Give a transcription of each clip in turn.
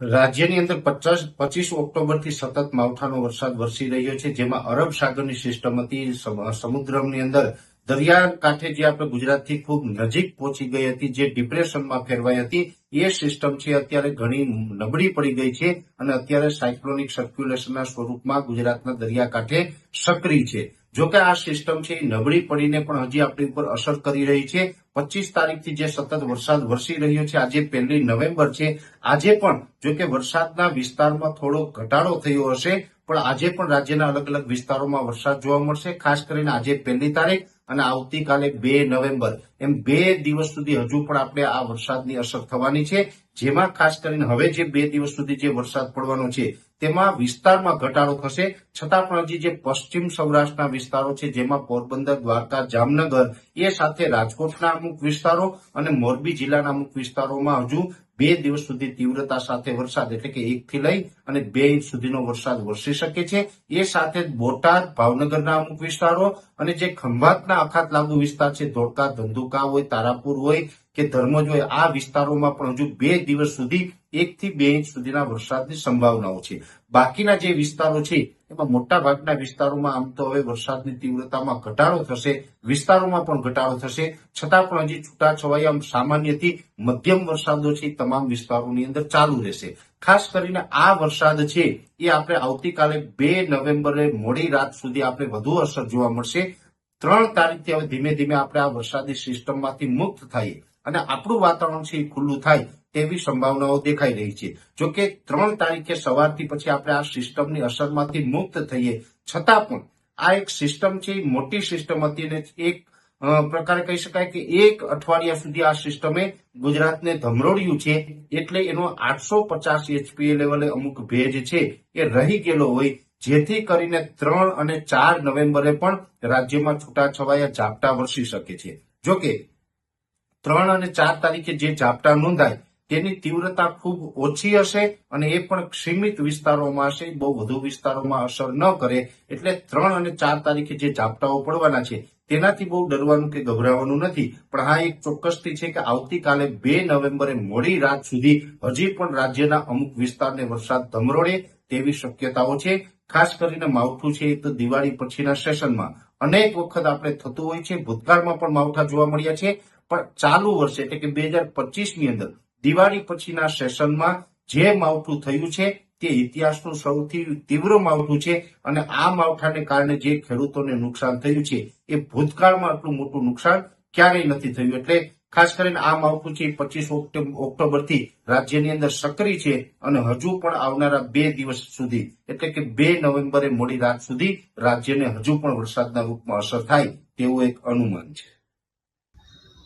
રાજ્યની અંદર પચાસ, પચીસ ઓક્ટોબરથી સતત માવઠાનો વરસાદ વરસી રહ્યો છે, જેમાં અરબ સાગરની સિસ્ટમ હતી સમુદ્રની અંદર દરિયા કાંઠે જે આપણે ગુજરાતથી ખૂબ નજીક પહોંચી ગઈ હતી, જે ડિપ્રેશનમાં ફેરવાઈ હતી, એ સિસ્ટમ છે અત્યારે ઘણી નબળી પડી ગઈ છે અને અત્યારે સાયક્લોનિક સર્ક્યુલેશનના સ્વરૂપમાં ગુજરાતના દરિયાકાંઠે સક્રિય છે. જો કે આ સિસ્ટમ છે એ નબળી પડીને પણ હજી આપણી ઉપર અસર કરી રહી છે. પચીસ તારીખથી જે સતત વરસાદ વરસી રહ્યો છે, આજે પહેલી નવેમ્બર છે. આજે પણ જો કે વરસાદના વિસ્તારમાં થોડો ઘટાડો થયો હશે પણ આજે પણ રાજ્યના અલગ અલગ વિસ્તારોમાં વરસાદ જોવા મળશે, ખાસ કરીને આજે પહેલી તારીખ અને આવતીકાલે બે નવેમ્બર. એમ બે દિવસ સુધી હજુ પણ આપણે આ વરસાદની અસર થવાની છે, જેમાં ખાસ કરીને હવે જે બે દિવસ સુધી જે વરસાદ પડવાનો છે, તેમાં વિસ્તારમાં ઘટાડો થશે. છતાં પણ હજી જે પશ્ચિમ સૌરાષ્ટ્રના વિસ્તારો છે, જેમાં પોરબંદર, દ્વારકા, જામનગર, એ સાથે રાજકોટના અમુક વિસ્તારો અને મોરબી જિલ્લાના અમુક વિસ્તારોમાં હજુ બે દિવસ સુધી તીવ્રતા સાથે વરસાદ એટલે કે એક થી લઈ અને બે ઇંચ સુધીનો વરસાદ વરસી શકે છે. એ સાથે બોટાદ, ભાવનગરના અમુક વિસ્તારો અને જે ખંભાતના અખાત લાગુ વિસ્તાર છે, ધોળકા, ધંધુકા હોય, તારાપુર હોય કે ધર્મ જોઈએ આ વિસ્તારોમાં પણ હજુ બે દિવસ સુધી એક થી બે ઇંચ સુધીના વરસાદની સંભાવનાઓ છે. બાકીના જે વિસ્તારો છે, એમાં મોટા ભાગના વિસ્તારોમાં આમ તો હવે વરસાદની તીવ્રતામાં ઘટાડો થશે, વિસ્તારોમાં પણ ઘટાડો થશે. છતાં પણ હજી છૂટાછવાયા સામાન્યથી મધ્યમ વરસાદો છે તમામ વિસ્તારોની અંદર ચાલુ રહેશે. ખાસ કરીને આ વરસાદ છે, એ આપણે આવતીકાલે બે નવેમ્બરે મોડી રાત સુધી આપણે વધુ અસર જોવા મળશે. ત્રણ તારીખથી હવે ધીમે ધીમે આપણે આ વરસાદી સિસ્ટમમાંથી મુક્ત થઈએ. અને આપણું વાતાવરણ છે એ ખુલ્લું થાય તેવી સંભાવનાઓ દેખાઈ રહી છે. જો કે ત્રણ તારીખે સવારથી પછી આપણે આ સિસ્ટમની અસરમાંથી મુક્ત થઈએ, છતાં પણ આ એક સિસ્ટમ છે મોટી સિસ્ટમ હતી અને એક પ્રકારે કહી શકાય કે એક અઠવાડિયા સુધી આ સિસ્ટમે ગુજરાતને ધમરોડ્યું છે, એટલે એનો આઠસો પચાસ એચપીએ લેવલે અમુક ભેજ છે, એ રહી ગયેલો હોય, જેથી કરીને ત્રણ અને ચાર નવેમ્બરે પણ રાજ્યમાં છૂટાછવાયા ઝાપટા વરસી શકે છે. જોકે ત્રણ અને ચાર તારીખે જે ઝાપટા નોંધાય તેની તીવ્રતા ખૂબ ઓછી હશે અને એ પણ સીમિત વિસ્તારોમાં હશે, બહુ વધુ વિસ્તારોમાં અસર ન કરે એટલે ત્રણ અને ચાર તારીખે જે ઝાપટાઓ પડવાના છે તેનાથી બહુ ડરવાનું કે ગભરાવાનું નથી. પણ હા, એક ચોક્કસથી છે કે આવતીકાલે બે નવેમ્બરે મોડી રાત સુધી હજી પણ રાજ્યના અમુક વિસ્તારને વરસાદ ધમરોડે તેવી શક્યતાઓ છે. ખાસ કરીને માવઠું છે એ તો દિવાળી પછીના સેશનમાં અનેક વખત આપણે થતું હોય છે. ભૂતકાળમાં પણ માવઠા જોવા મળ્યા છે. ચાલુ વર્ષે, એટલે કે બે હજાર પચીસની અંદર, દિવાળી પછીના સેશનમાં જે માવઠું થયું છે, તે ઇતિહાસનું સૌથી તીવ્ર માવઠું છે અને આ માવઠાને કારણે જે ખેડૂતોને નુકસાન થયું છે, એ ભૂતકાળમાં આટલું મોટું નુકસાન ક્યારેય નથી થયું. એટલે ખાસ કરીને આ માવઠું છે પચીસ ઓક્ટોબરથી રાજ્યની અંદર સક્રિય છે અને હજુ પણ આવનારા બે દિવસ સુધી, એટલે કે બે નવેમ્બરે મોડી રાત સુધી રાજ્યને હજુ પણ વરસાદના રૂપમાં અસર થાય તેવું એક અનુમાન છે.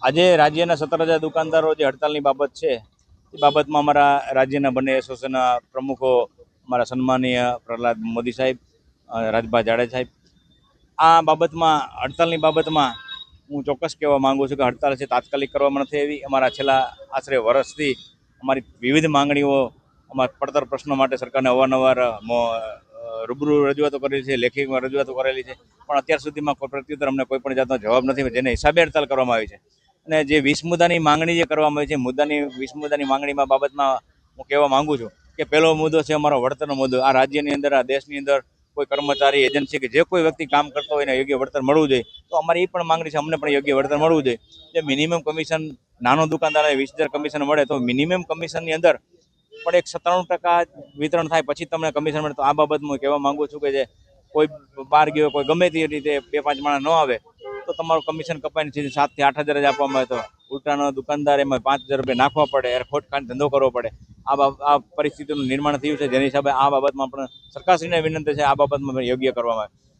આજે રાજ્યના સત્તર હજાર દુકાનદારો જે હડતાલની બાબત છે, એ બાબતમાં અમારા રાજ્યના બંને એસોસિએશનના પ્રમુખો અમારા સન્માનીય પ્રહલાદ મોદી સાહેબ રાજભા જાડે સાહેબ, આ બાબતમાં, હડતાલની બાબતમાં હું ચોક્કસ કહેવા માંગુ છું કે હડતાલ છે તાત્કાલિક કરવામાં નથી આવી. અમારા છેલ્લા આશરે વર્ષથી અમારી વિવિધ માંગણીઓ, અમારા પડતર પ્રશ્નો માટે સરકારને અવારનવાર રૂબરૂ રજૂઆતો કરેલી છે, લેખિતમાં રજૂઆતો કરેલી છે. પણ અત્યાર સુધીમાં કોઈ પ્રત્યુત્તર અમને કોઈ પણ જાતનો જવાબ નથી, જેને હિસાબે હડતાલ કરવામાં આવી છે. અને જે વીસ મુદ્દાની માંગણી જે કરવામાં આવી છે, મુદ્દાની વીસ મુદ્દાની માંગણીમાં બાબતમાં હું કહેવા માંગુ છું કે પહેલો મુદ્દો છે અમારો વળતરનો મુદ્દો. આ રાજ્યની અંદર, આ દેશની અંદર કોઈ કર્મચારી, એજન્સી કે જે કોઈ વ્યક્તિ કામ કરતો હોય એને યોગ્ય વળતર મળવું જોઈએ. તો અમારી એ પણ માંગણી છે, અમને પણ યોગ્ય વળતર મળવું જોઈએ. જે મિનિમમ કમિશન, નાનો દુકાનદારને વીસ કમિશન મળે તો મિનિમમ કમિશનની અંદર પણ એક સત્તાણું ટકા વિતરણ થાય, પછી તમને કમિશન મળે. તો આ બાબત હું કહેવા માંગુ છું કે જે કોઈ બહાર ગયો, કોઈ ગમે તે રીતે બે પાંચ માણસ ન આવે તો તમારું કમિશન કપાઈને સીધી સાતથી આઠ હજાર જ આપવામાં આવે તો ઉલટાનો દુકાનદાર એમાં પાંચ હજાર રૂપિયા નાખવા પડે એને ખોટ ખાંડ ધંધો કરવો પડે. આ આ પરિસ્થિતિનું નિર્માણ થયું છે. જેની હિસાબે આ બાબતમાં પણ સરકારશ્રીને વિનંતી છે, આ બાબતમાં યોગ્ય કરવામાં આવે.